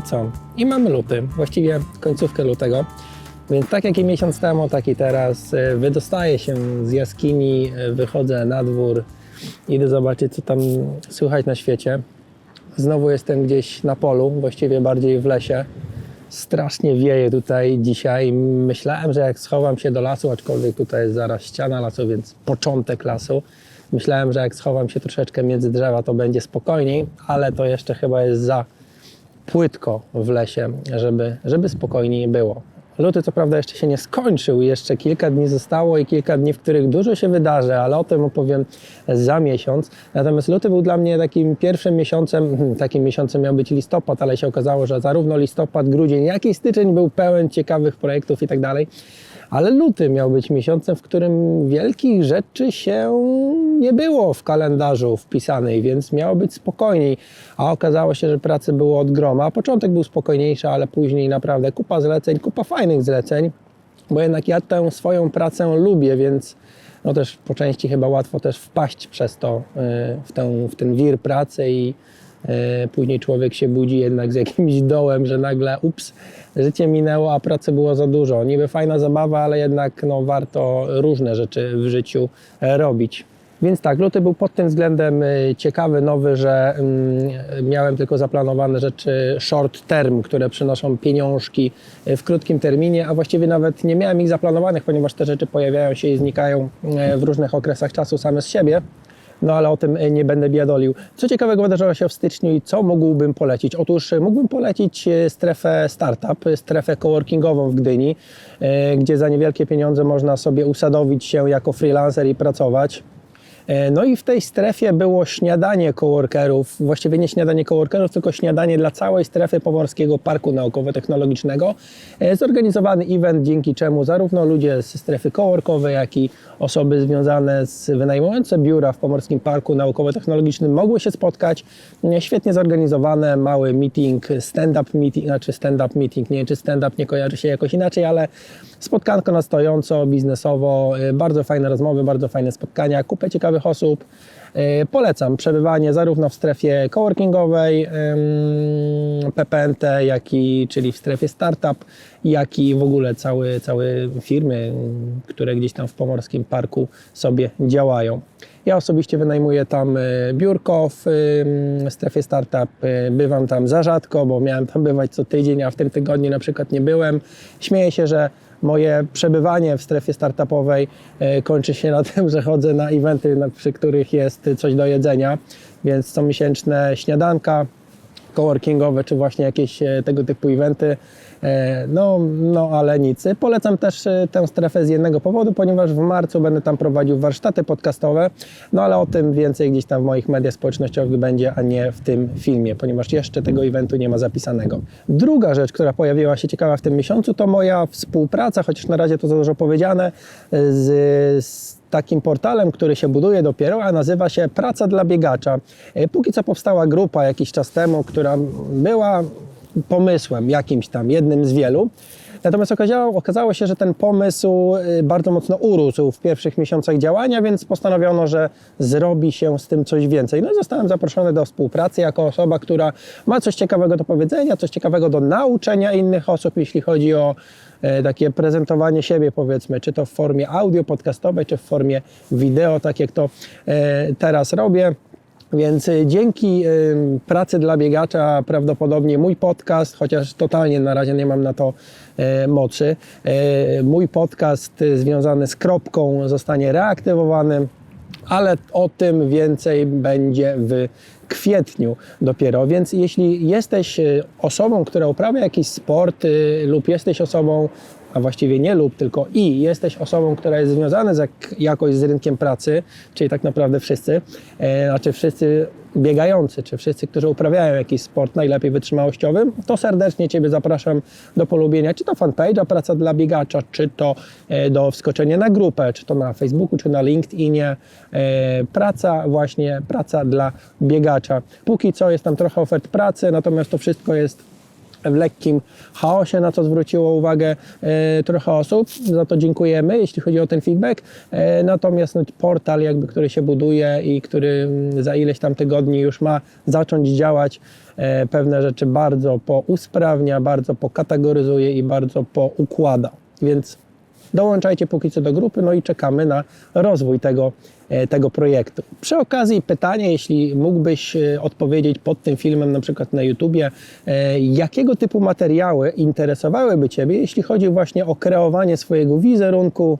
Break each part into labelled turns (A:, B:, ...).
A: i co? I mamy luty, właściwie końcówkę lutego. Więc tak jak i miesiąc temu, tak i teraz e, wydostaję się z jaskini, e, wychodzę na dwór, idę zobaczyć, co tam słychać na świecie. Znowu jestem gdzieś na polu, właściwie bardziej w lesie. Strasznie wieje tutaj dzisiaj. Myślałem, że jak schowam się do lasu, aczkolwiek tutaj jest zaraz ściana lasu, więc początek lasu. Myślałem, że jak schowam się troszeczkę między drzewa, to będzie spokojniej, ale to jeszcze chyba jest za płytko w lesie, żeby, żeby spokojniej było. Luty co prawda jeszcze się nie skończył, jeszcze kilka dni zostało i kilka dni, w których dużo się wydarzy, ale o tym opowiem za miesiąc. Natomiast luty był dla mnie takim pierwszym miesiącem, hmm, takim miesiącem miał być listopad, ale się okazało, że zarówno listopad, grudzień, jak i styczeń był pełen ciekawych projektów i tak dalej. Ale luty miał być miesiącem, w którym wielkich rzeczy się nie było w kalendarzu wpisanej, więc miało być spokojniej. A okazało się, że pracy było od groma. Początek był spokojniejszy, ale później naprawdę kupa zleceń, kupa fajnych zleceń, bo jednak ja tę swoją pracę lubię, więc no też po części chyba łatwo też wpaść przez to y, w, tę, w ten wir pracy i później człowiek się budzi jednak z jakimś dołem, że nagle ups, życie minęło, a pracy było za dużo. Niby fajna zabawa, ale jednak no, warto różne rzeczy w życiu e, robić. Więc tak, luty był pod tym względem y, ciekawy, nowy, że mm, miałem tylko zaplanowane rzeczy short term, które przynoszą pieniążki w krótkim terminie, a właściwie nawet nie miałem ich zaplanowanych, ponieważ te rzeczy pojawiają się i znikają w różnych okresach czasu same z siebie. No ale o tym y, nie będę biadolił. Co ciekawego wydarzyło się w styczniu i co mógłbym polecić? Otóż y, mógłbym polecić y, strefę startup, strefę coworkingową w Gdyni, gdzie za niewielkie pieniądze można sobie usadowić się jako freelancer i pracować. E, No i w tej strefie było śniadanie coworkerów, właściwie nie śniadanie coworkerów, tylko śniadanie dla całej strefy Pomorskiego Parku Naukowo-Technologicznego. E, Zorganizowany event, dzięki czemu zarówno ludzie z strefy coworkowej, jak i osoby związane z wynajmujące biura w Pomorskim Parku Naukowo-Technologicznym mogły się spotkać. E, Świetnie zorganizowane, mały meeting, stand-up meeting, znaczy stand-up meeting, nie wiem czy stand-up nie kojarzy się jakoś inaczej, ale spotkanko na stojąco, biznesowo, bardzo fajne rozmowy, bardzo fajne spotkania, kupę ciekawych osób. Y, Polecam przebywanie zarówno w strefie coworkingowej PPNT, jak i, czyli w strefie startup, jak i w ogóle całe, całe firmy, które gdzieś tam w Pomorskim Parku sobie działają. Ja osobiście wynajmuję tam y, biurko w strefie startup. Y, Bywam tam za rzadko, bo miałem tam bywać co tydzień, a w tym tygodniu na przykład nie byłem. Śmieję się, że moje przebywanie w strefie startupowej e, kończy się na tym, że chodzę na eventy, przy których jest coś do jedzenia, więc comiesięczne śniadanka coworkingowe, czy właśnie jakieś e, tego typu eventy. E, No, no ale nic. Polecam też e, tę strefę z jednego powodu, ponieważ w marcu będę tam prowadził warsztaty podcastowe, no ale o tym więcej gdzieś tam w moich mediach społecznościowych będzie, a nie w tym filmie, ponieważ jeszcze tego eventu nie ma zapisanego. Druga rzecz, która pojawiła się ciekawa w tym miesiącu, to moja współpraca, chociaż na razie to za dużo powiedziane, z, z takim portalem, który się buduje dopiero, a nazywa się Praca dla biegacza. E, Póki co powstała grupa jakiś czas temu, która była pomysłem jakimś tam, jednym z wielu. Natomiast okazało, okazało się, że ten pomysł y, bardzo mocno urósł w pierwszych miesiącach działania, więc postanowiono, że zrobi się z tym coś więcej. No i zostałem zaproszony do współpracy jako osoba, która ma coś ciekawego do powiedzenia, coś ciekawego do nauczenia innych osób, jeśli chodzi o takie prezentowanie siebie, powiedzmy, czy to w formie audio podcastowej, czy w formie wideo, tak jak to e, teraz robię. Więc y, dzięki pracy dla biegacza prawdopodobnie mój podcast, chociaż totalnie na razie nie mam na to e, mocy, e, mój podcast związany z kropką zostanie reaktywowany, ale o tym więcej będzie w kwietniu dopiero. Więc jeśli jesteś y, osobą, która uprawia jakiś sport y, lub jesteś osobą, a właściwie nie lub, tylko i jesteś osobą, która jest związana z jak, jakoś z rynkiem pracy, czyli tak naprawdę wszyscy, e, znaczy wszyscy biegający, czy wszyscy, którzy uprawiają jakiś sport najlepiej wytrzymałościowy, to serdecznie Ciebie zapraszam do polubienia, czy to fanpage'a Praca dla biegacza, czy to e, do wskoczenia na grupę, czy to na Facebooku, czy na LinkedInie. E, Praca właśnie, praca dla biegacza. Póki co jest tam trochę ofert pracy, natomiast to wszystko jest w lekkim chaosie, na co zwróciło uwagę e, trochę osób. Za to dziękujemy, jeśli chodzi o ten feedback. E, natomiast no, portal, jakby, który się buduje i który mm, za ileś tam tygodni już ma zacząć działać, e, pewne rzeczy bardzo pousprawnia, bardzo pokategoryzuje i bardzo poukłada. Więc dołączajcie póki co do grupy, no i czekamy na rozwój tego, e, tego projektu. Przy okazji pytanie, jeśli mógłbyś e, odpowiedzieć pod tym filmem, na przykład na YouTubie, e, jakiego typu materiały interesowałyby Ciebie, jeśli chodzi właśnie o kreowanie swojego wizerunku,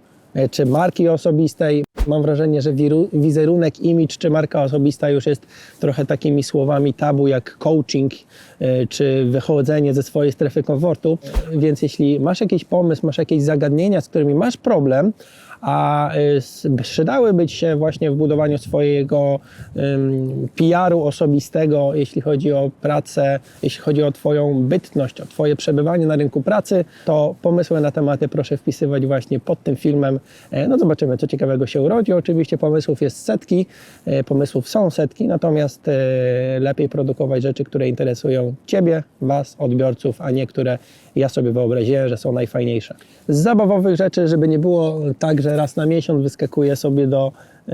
A: czy marki osobistej. Mam wrażenie, że wizerunek, image czy marka osobista już jest trochę takimi słowami tabu jak coaching czy wychodzenie ze swojej strefy komfortu. Więc jeśli masz jakiś pomysł, masz jakieś zagadnienia, z którymi masz problem, a s- przydałyby Ci się właśnie w budowaniu swojego PR-u osobistego, jeśli chodzi o pracę, jeśli chodzi o Twoją bytność, o Twoje przebywanie na rynku pracy, to pomysły na tematy proszę wpisywać właśnie pod tym filmem. E, No zobaczymy, co ciekawego się urodzi. Oczywiście pomysłów jest setki, e, pomysłów są setki, natomiast e, lepiej produkować rzeczy, które interesują Ciebie, Was, odbiorców, a nie które ja sobie wyobraziłem, że są najfajniejsze. Z zabawowych rzeczy, żeby nie było tak, że raz na miesiąc wyskakuję sobie do e,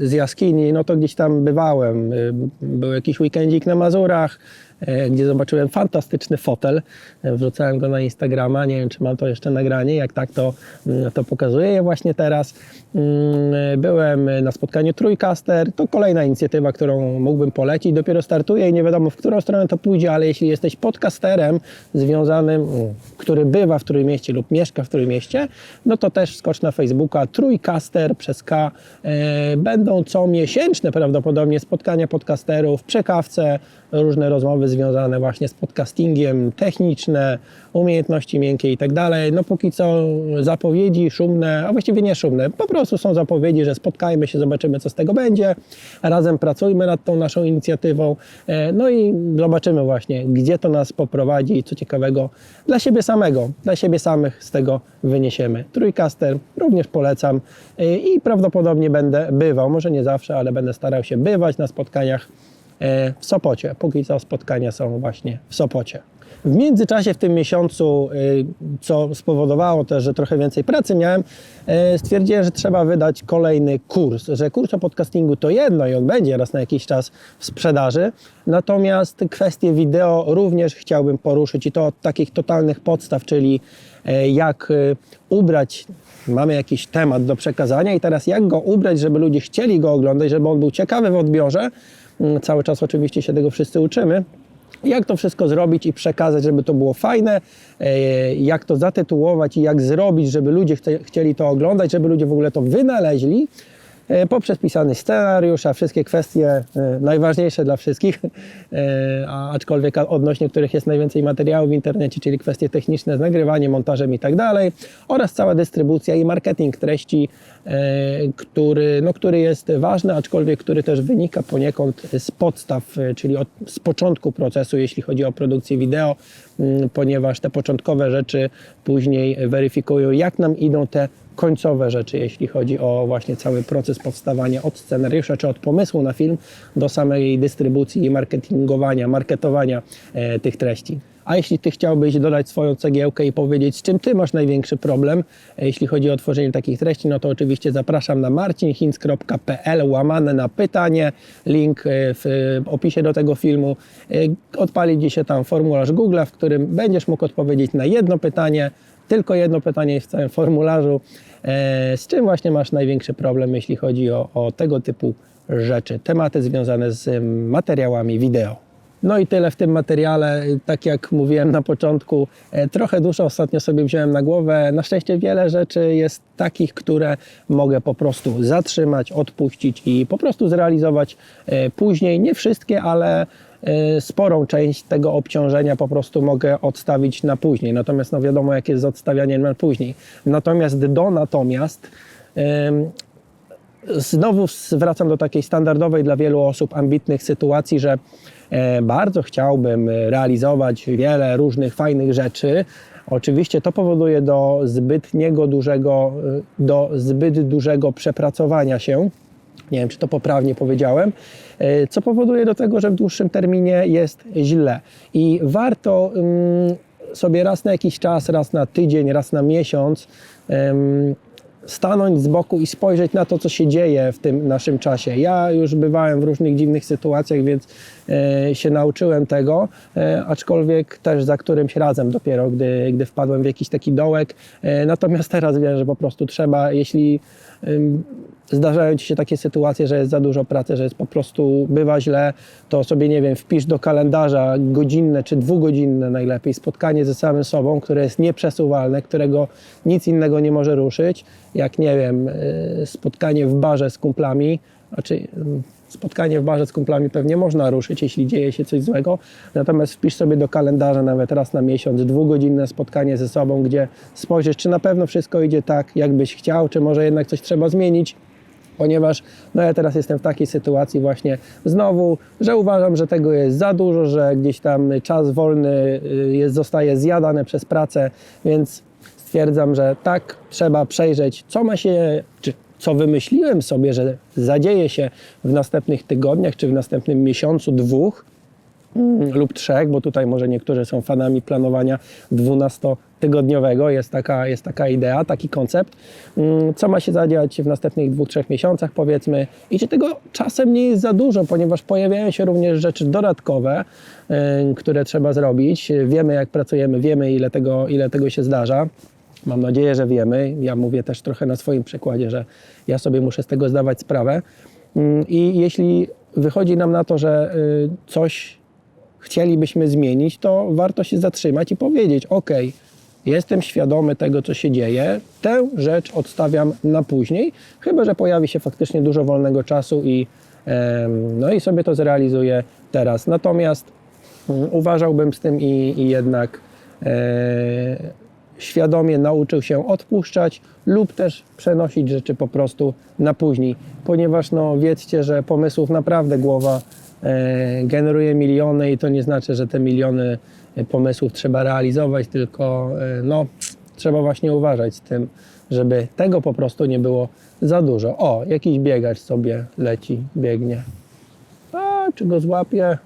A: z jaskini, no to gdzieś tam bywałem. E, Był jakiś weekendzik na Mazurach, e, gdzie zobaczyłem fantastyczny fotel. E, Wrzucałem go na Instagrama, nie wiem czy mam to jeszcze nagranie, jak tak to, mm, to pokazuję je właśnie teraz. Mm, Byłem na spotkaniu Trójkaster, to kolejna inicjatywa, którą mógłbym polecić. Dopiero startuje i nie wiadomo w którą stronę to pójdzie, ale jeśli jesteś podcasterem związanym, mm, który bywa w którym mieście lub mieszka w którym mieście, no to też skocz na Facebooka Trójkaster przez K. E, Będą co miesięczne prawdopodobnie spotkania podcasterów przy kawce, różne rozmowy związane właśnie z podcastingiem, techniczne, umiejętności miękkie i tak dalej. No póki co zapowiedzi szumne, a właściwie nie szumne, po prostu są zapowiedzi, że spotkajmy się, zobaczymy co z tego będzie, razem pracujmy nad tą naszą inicjatywą, e, no i zobaczymy właśnie, gdzie to nas poprowadzi i co ciekawego dla siebie samego, dla siebie samych z tego wyniesiemy. Trójkaster również polecam e, i prawdopodobnie będę bywał, może nie zawsze, ale będę starał się bywać na spotkaniach w Sopocie. Póki co spotkania są właśnie w Sopocie. W międzyczasie w tym miesiącu, y, co spowodowało też, że trochę więcej pracy miałem, y, stwierdziłem, że trzeba wydać kolejny kurs, że kurs o podcastingu to jedno i on będzie raz na jakiś czas w sprzedaży, natomiast kwestie wideo również chciałbym poruszyć i to od takich totalnych podstaw, czyli jak ubrać, mamy jakiś temat do przekazania i teraz jak go ubrać, żeby ludzie chcieli go oglądać, żeby on był ciekawy w odbiorze, cały czas oczywiście się tego wszyscy uczymy, jak to wszystko zrobić i przekazać, żeby to było fajne, e, jak to zatytułować i jak zrobić, żeby ludzie chcieli to oglądać, żeby ludzie w ogóle to wynaleźli. e, Poprzez pisany scenariusz, a wszystkie kwestie e, najważniejsze dla wszystkich, aczkolwiek odnośnie których jest najwięcej materiałów w internecie, czyli kwestie techniczne z nagrywaniem, montażem i tak dalej, oraz cała dystrybucja i marketing treści, który, no, który jest ważny, aczkolwiek który też wynika poniekąd z podstaw, e, czyli od, z początku procesu, jeśli chodzi o produkcję wideo, ponieważ te początkowe rzeczy później weryfikują, jak nam idą te końcowe rzeczy, jeśli chodzi o właśnie cały proces powstawania od scenariusza czy od pomysłu na film do samej dystrybucji i marketingowania, marketowania e, tych treści. A jeśli Ty chciałbyś dodać swoją cegiełkę i powiedzieć, z czym Ty masz największy problem, e, jeśli chodzi o tworzenie takich treści, no to oczywiście zapraszam na marcinhinz.pl łamane na pytanie, link e, w opisie do tego filmu. E, Odpali Ci się tam formularz Google, w którym będziesz mógł odpowiedzieć na jedno pytanie, tylko jedno pytanie w całym formularzu. Z czym właśnie masz największy problem, jeśli chodzi o, o tego typu rzeczy, tematy związane z materiałami wideo. No i tyle w tym materiale. Tak jak mówiłem na początku, e, trochę dużo ostatnio sobie wziąłem na głowę. Na szczęście wiele rzeczy jest takich, które mogę po prostu zatrzymać, odpuścić i po prostu zrealizować e, później. Nie wszystkie, ale e, sporą część tego obciążenia po prostu mogę odstawić na później. Natomiast no wiadomo, jak jest z odstawianiem na później. Natomiast do natomiast znowu wracam do takiej standardowej dla wielu osób ambitnych sytuacji, że bardzo chciałbym realizować wiele różnych fajnych rzeczy. Oczywiście to powoduje do zbytniego dużego, e, do zbyt dużego przepracowania się Nie wiem, czy to poprawnie powiedziałem, e, co powoduje do tego, że w dłuższym terminie jest źle. I warto ym, sobie raz na jakiś czas, raz na tydzień, raz na miesiąc stanąć z boku i spojrzeć na to, co się dzieje w tym naszym czasie. Ja już bywałem w różnych dziwnych sytuacjach, więc e, się nauczyłem tego, e, aczkolwiek też za którymś razem dopiero, gdy, gdy wpadłem w jakiś taki dołek. E, natomiast teraz wiem, że po prostu trzeba, jeśli zdarzają Ci się takie sytuacje, że jest za dużo pracy, że jest po prostu, bywa źle, to sobie, nie wiem, wpisz do kalendarza godzinne czy dwugodzinne najlepiej spotkanie ze samym sobą, które jest nieprzesuwalne, którego nic innego nie może ruszyć, jak, nie wiem, spotkanie w barze z kumplami, znaczy y, spotkanie w barze z kumplami pewnie można ruszyć, jeśli dzieje się coś złego, natomiast wpisz sobie do kalendarza nawet raz na miesiąc dwugodzinne spotkanie ze sobą, gdzie spojrzysz, czy na pewno wszystko idzie tak, jakbyś chciał, czy może jednak coś trzeba zmienić, ponieważ no ja teraz jestem w takiej sytuacji właśnie znowu, że uważam, że tego jest za dużo, że gdzieś tam czas wolny y, jest, zostaje zjadany przez pracę, więc stwierdzam, że tak, trzeba przejrzeć, co ma się, czy co wymyśliłem sobie, że zadzieje się w następnych tygodniach, czy w następnym miesiącu, dwóch, mm, lub trzech, bo tutaj może niektórzy są fanami planowania 12-tygodniowego, jest taka, jest taka idea, taki koncept, Mm, co ma się zadziać w następnych dwóch, trzech miesiącach powiedzmy? I czy tego czasem nie jest za dużo, ponieważ pojawiają się również rzeczy dodatkowe, y, które trzeba zrobić, wiemy jak pracujemy, wiemy ile tego, ile tego się zdarza, Mam nadzieję, że wiemy. Ja mówię też trochę na swoim przykładzie, że ja sobie muszę z tego zdawać sprawę. Mm, I jeśli wychodzi nam na to, że y, coś chcielibyśmy zmienić, to warto się zatrzymać i powiedzieć: OK, jestem świadomy tego, co się dzieje, tę rzecz odstawiam na później, chyba że pojawi się faktycznie dużo wolnego czasu i, no i sobie to zrealizuję teraz. Natomiast mm, uważałbym z tym i, i jednak e, świadomie nauczył się odpuszczać lub też przenosić rzeczy po prostu na później, ponieważ no wiedzcie, że pomysłów naprawdę głowa e, generuje miliony i to nie znaczy, że te miliony e, pomysłów trzeba realizować, tylko e, no trzeba właśnie uważać z tym, żeby tego po prostu nie było za dużo. O, jakiś biegacz sobie leci, biegnie. A, czy go złapie?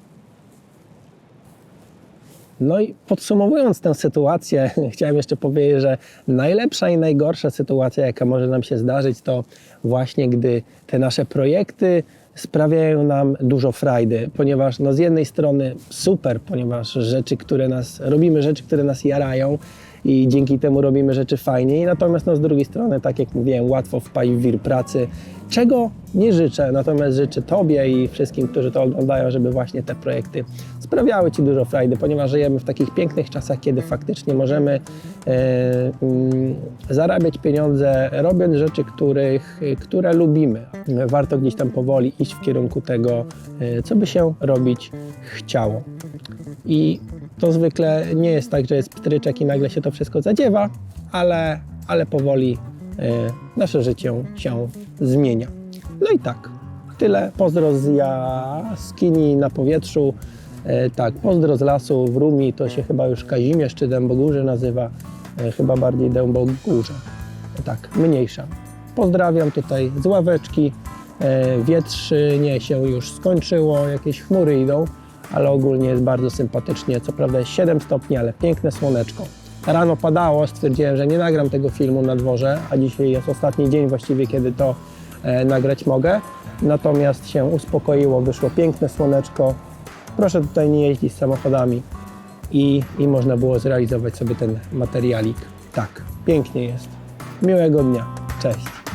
A: No i podsumowując tę sytuację, chciałem jeszcze powiedzieć, że najlepsza i najgorsza sytuacja, jaka może nam się zdarzyć, to właśnie gdy te nasze projekty sprawiają nam dużo frajdy, ponieważ no z jednej strony super, ponieważ rzeczy, które nas, robimy rzeczy, które nas jarają i dzięki temu robimy rzeczy fajniej, natomiast no z drugiej strony, tak jak mówiłem, łatwo wpaść w wir pracy, czego nie życzę, natomiast życzę Tobie i wszystkim, którzy to oglądają, żeby właśnie te projekty sprawiały Ci dużo frajdy, ponieważ żyjemy w takich pięknych czasach, kiedy faktycznie możemy e, mm, zarabiać pieniądze, robiąc rzeczy, których, które lubimy. Warto gdzieś tam powoli iść w kierunku tego, e, co by się robić chciało. I to zwykle nie jest tak, że jest pstryczek i nagle się to wszystko zadziewa, ale, ale powoli e, nasze życie się zmienia. No i tak, tyle. Pozdro z jaskini na powietrzu. E, tak, pozdro z lasu w Rumi, to się chyba już Kazimierz czy Dębogórze nazywa. E, chyba bardziej Dębogórze. Tak, mniejsza. Pozdrawiam tutaj z ławeczki. E, Wietrznie się już skończyło, jakieś chmury idą, ale ogólnie jest bardzo sympatycznie. Co prawda jest 7 stopni, ale piękne słoneczko. Rano padało, stwierdziłem, że nie nagram tego filmu na dworze, a dzisiaj jest ostatni dzień właściwie, kiedy to e, nagrać mogę. Natomiast się uspokoiło, wyszło piękne słoneczko. Proszę tutaj nie jeździć samochodami i, i można było zrealizować sobie ten materialik. Tak, pięknie jest. Miłego dnia. Cześć.